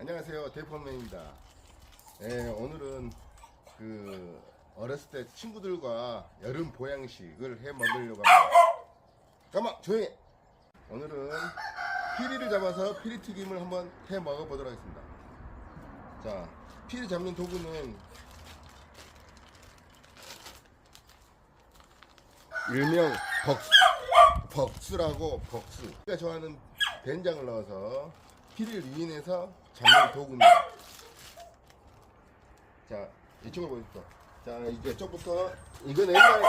안녕하세요. 대포맨입니다. 네, 오늘은 그 어렸을 때 친구들과 여름 보양식을 해 먹으려고 합니다. 잠깐만 조용히 해. 오늘은 피리를 잡아서 피리 튀김을 한번 해 먹어보도록 하겠습니다. 자 피리 잡는 도구는 일명 벅수 벅수라고 벅수 제가 좋아하는 된장을 넣어서 피를 유인해서 잡는 도구입니다 자 이쪽을 보십시오 자 이제 쪽부터 이건 옛날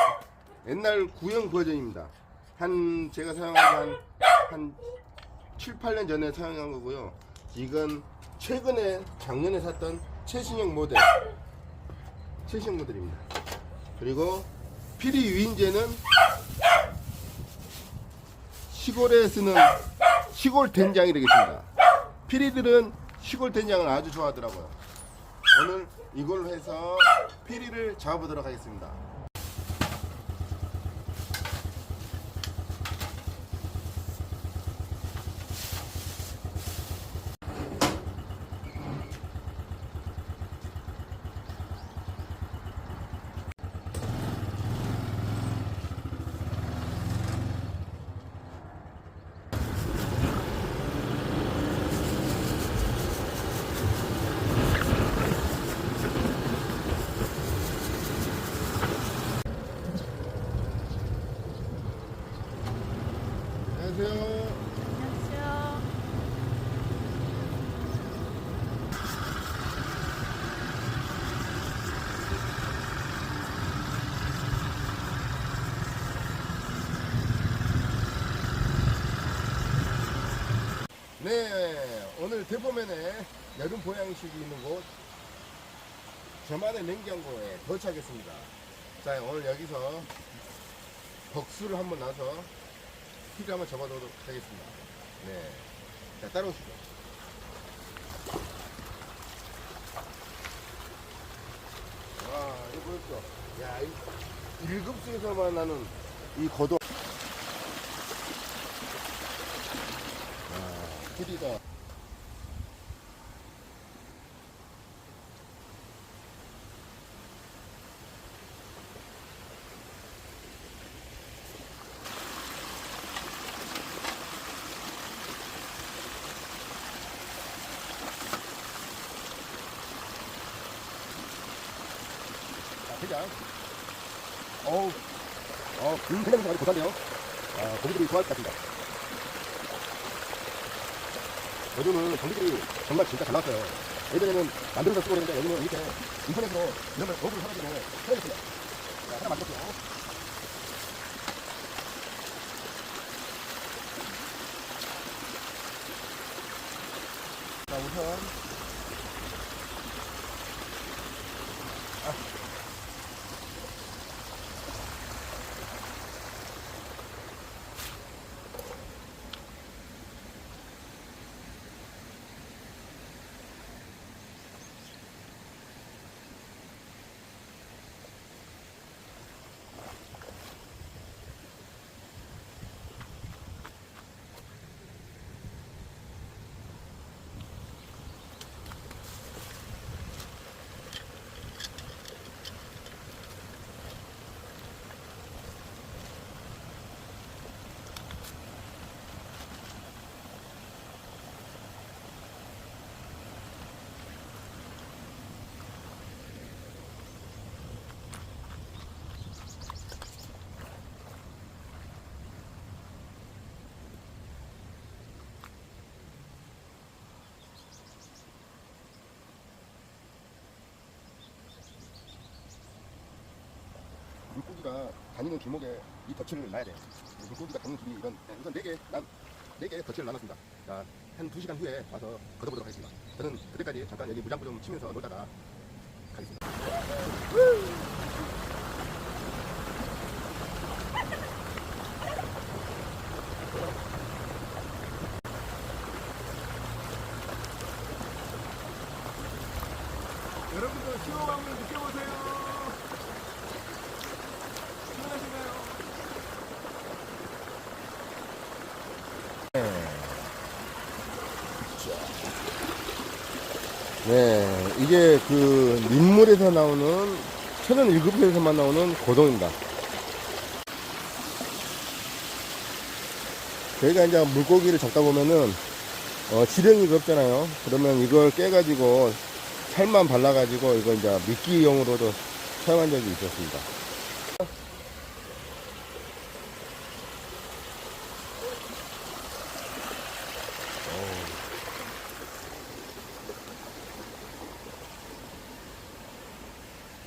옛날 구형 버전입니다. 한 제가 사용한 한 7, 8년 전에 사용한 거고요. 이건 최근에 작년에 샀던 최신형 모델. 최신형 모델입니다. 그리고 피리 유인제는 시골에 쓰는 시골 된장이 되겠습니다. 피리들은 시골 된장을 아주 좋아하더라고요. 오늘 이걸로 해서 피리를 잡아보도록 하겠습니다. 안녕하세요. 안녕하세요. 네, 오늘 대포면에 여름 보양식이 있는 곳 저만의 냉장고에 도착했습니다. 자, 오늘 여기서 벅수를 한번 놔서 피를 한번 잡아보도록 하겠습니다. 네, 자 따라오시죠. 와, 이거 보였죠? 야, 이 일급수에서만 나는 이 고도. 아, 피리가 자, 그냥 어우, 어, 금 생각이 아주 고사네요. 아, 고기들이 좋아할 것 같습니다. 요즘은 전기들이 정말 진짜 잘 나왔어요. 예전에는 만들어서 쓰고 그랬는데 요즘은 이렇게 인터넷으로 이런 걸 거부를 사가지고 사야겠습니다. 자, 하나 만들었고요. 자, 우선 물고기가 다니는 길목에 이 덫을 놔야 돼. 물고기가 다니는 길이 이런 네, 우선 네 개, 난네개 덫을 놔놨습니다. 자, 한두 시간 후에 와서 걷어보도록 하겠습니다. 저는 그때까지 잠깐 여기 무장구 좀 치면서 놀다가 가겠습니다. 여러분들. 시원하신가요? 자. 네, 이게 그 민물에서 나오는 천연 일급에서만 나오는 고동입니다. 저희가 이제 물고기를 잡다 보면은 어, 지렁이가 없잖아요. 그러면 이걸 깨가지고 살만 발라가지고 이거 이제 미끼용으로도 사용한 적이 있었습니다.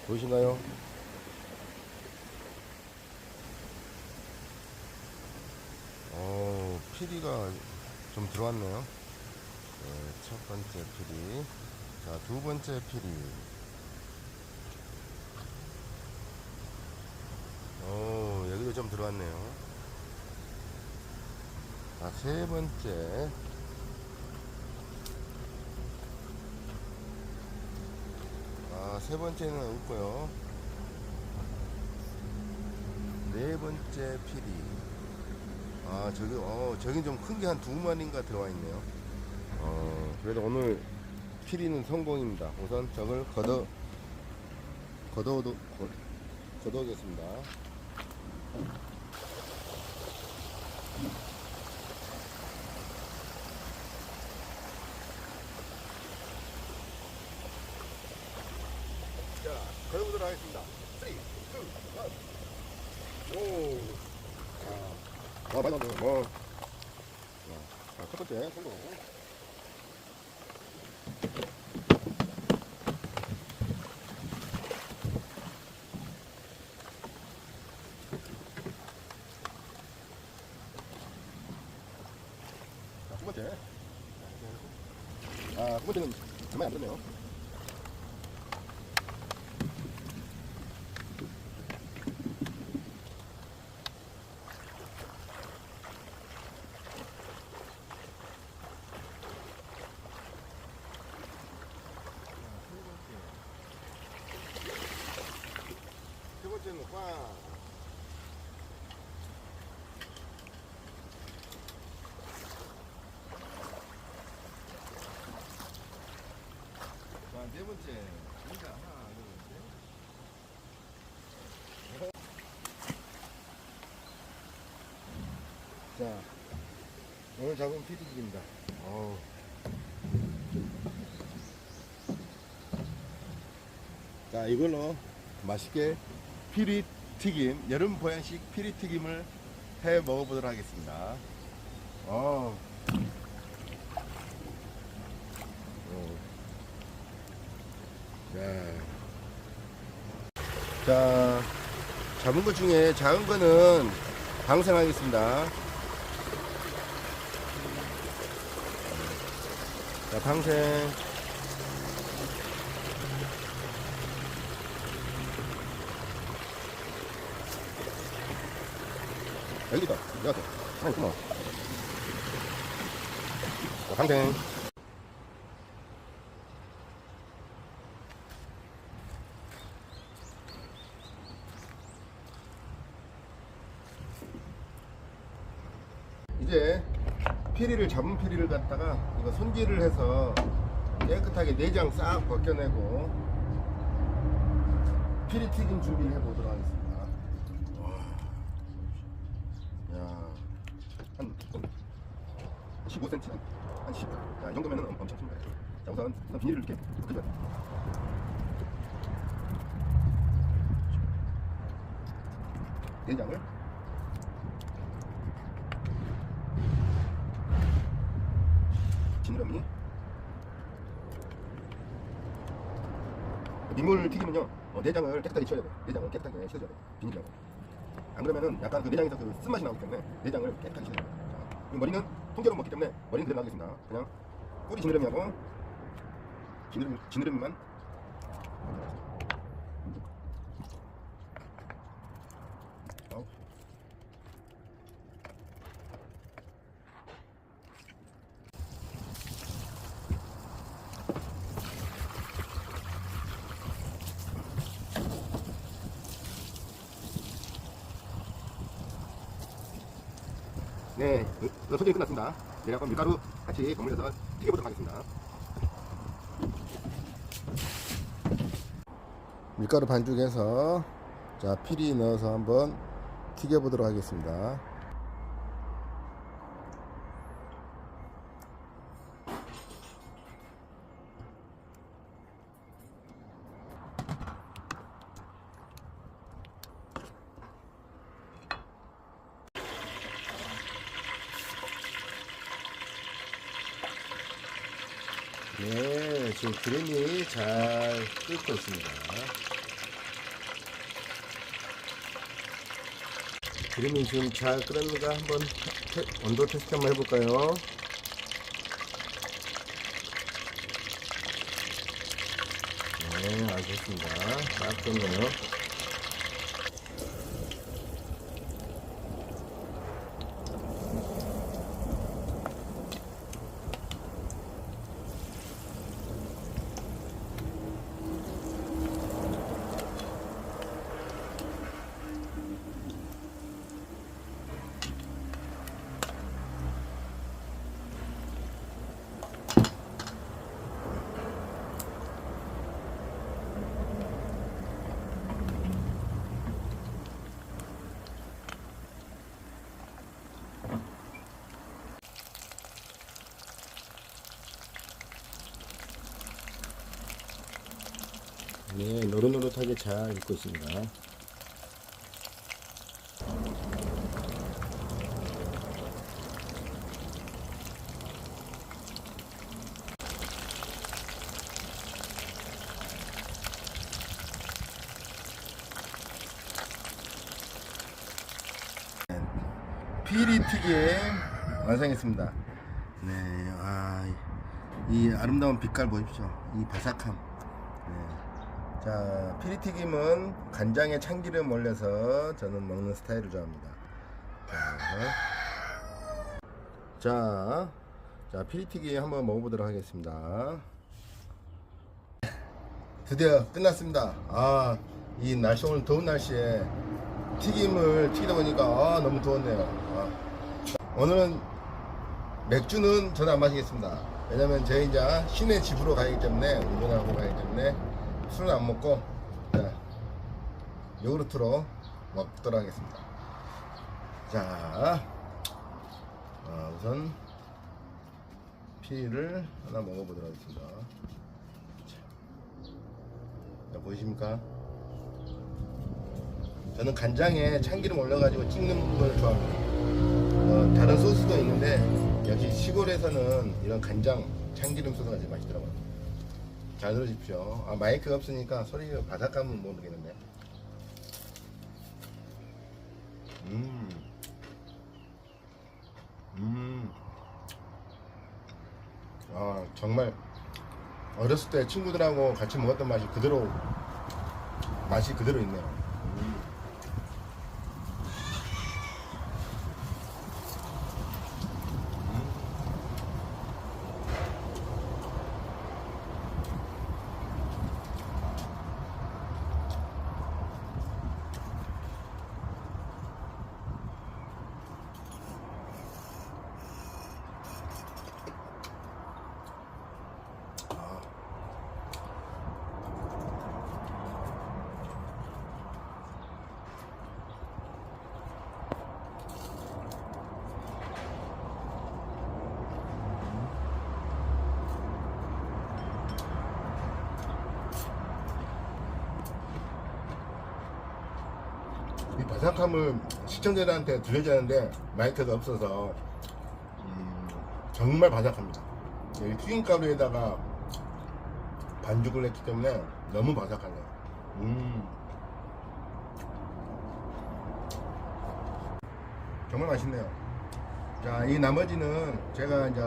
보이신가요? 어, 피리가 좀 들어왔네요. 네, 첫 번째 피리. 자, 두 번째 피리. 어, 여기도 좀 들어왔네요. 자, 세 번째. 아, 세 번째는 없고요. 네 번째 피리. 아, 저기, 어, 저기 좀큰 게 한 두 마리인가 들어와 있네요. 어, 그래도 오늘 피리는 성공입니다. 우선 저걸 걷어, 걷어도, 걷어오겠습니다. 자, 걸어보도록 하겠습니다. 3, 2, 1. 오. 자, 아, 많이. 어. 자, 첫 번째 성공. 자, 두 번째. 아, 두 번째는 정말 안 됐네요. 세 번째는 꽝. 번째. 인자 하나, 둘, 셋. 자, 오늘 잡은 피디입니다. 어우. 자, 이걸로 맛있게 피리 튀김, 여름 보양식 피리 튀김을 해 먹어보도록 하겠습니다. 어. 어. 네. 자, 잡은 것 중에 작은 거는 방생하겠습니다. 자, 방생. 여기다. 여기다. 아니, 고마워. 자, 방생. 이제 피리를 잡은 피리를 갖다가 이거 손질을 해서 깨끗하게 내장 싹 벗겨내고 피리 튀김 준비를 해보도록 하겠습니다. 와. 야, 한 15cm, 한 10. 자, 이 정도면은 엄- 엄청 큽니다. 자, 우선, 비닐을 이렇게 돼. 내장을 지느러미 민물 튀기면요 어, 내장을 깨끗하게 치워야 돼 내장을 깨끗하게 치워줘야 돼 비닐이라고. 안 그러면은 약간 그 내장에서 그 쓴맛이 나기 때문에 내장을 깨끗하게 치워야 돼 자, 머리는 통째로 먹기 때문에 머리는 그대로 놔두겠습니다. 그냥 꼬리 지느러미하고 지느러미, 지느러미만 네, 소진이 끝났습니다. 이제 한번 밀가루 같이 버무려서 튀겨보도록 하겠습니다. 밀가루 반죽해서 자 피리 넣어서 한번 튀겨보도록 하겠습니다. 지금 기름이 잘 끓고 있습니다. 기름이 지금 잘 끓었는가 한번 테- 온도 테스트 한번 해볼까요? 네, 아주 좋습니다. 딱 끓네요. 네, 노릇노릇하게 잘 익고 있습니다. 피리 튀김 완성했습니다. 네, 아, 이 아름다운 빛깔 보십시오. 이 바삭함. 네. 자, 피리튀김은 간장에 참기름 올려서 저는 먹는 스타일을 좋아합니다. 자, 자, 자 피리튀김 한번 먹어보도록 하겠습니다. 드디어 끝났습니다. 아, 이 날씨 오늘 더운 날씨에 튀김을 튀기다 보니까 아, 너무 더웠네요. 아. 오늘은 맥주는 저는 안 마시겠습니다. 왜냐면 저희 이제 시내 집으로 가기 때문에 운전하고 가기 때문에 술은 안 먹고 자, 요구르트로 먹도록 하겠습니다. 자, 어, 우선 피를 하나 먹어보도록 하겠습니다. 자, 자, 보이십니까? 저는 간장에 참기름 올려가지고 찍는 걸 좋아합니다. 어, 다른 소스도 있는데 역시 시골에서는 이런 간장 참기름 소스가 제일 맛있더라고요. 잘 들어주십시오. 아, 마이크가 없으니까 소리가 바삭함은 모르겠는데. 음. 음. 아, 정말 어렸을 때 친구들하고 같이 먹었던 맛이 그대로 맛이 그대로 있네요. 음. 이 바삭함을 시청자들한테 들려주는데 마이크가 없어서 음, 정말 바삭합니다. 이 튀김가루에다가 반죽을 했기 때문에 너무 바삭하네요. 음. 정말 맛있네요. 자, 이 나머지는 제가 이제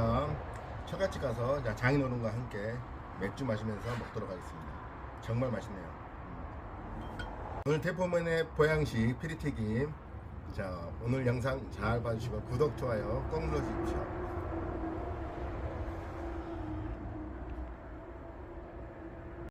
처갓집 가서 장인어른과 함께 맥주 마시면서 먹도록 하겠습니다. 정말 맛있네요. 오늘 대포맨의 보양식 피리튀김. 자 오늘 영상 잘 봐주시고 구독 좋아요 꼭 눌러주십시오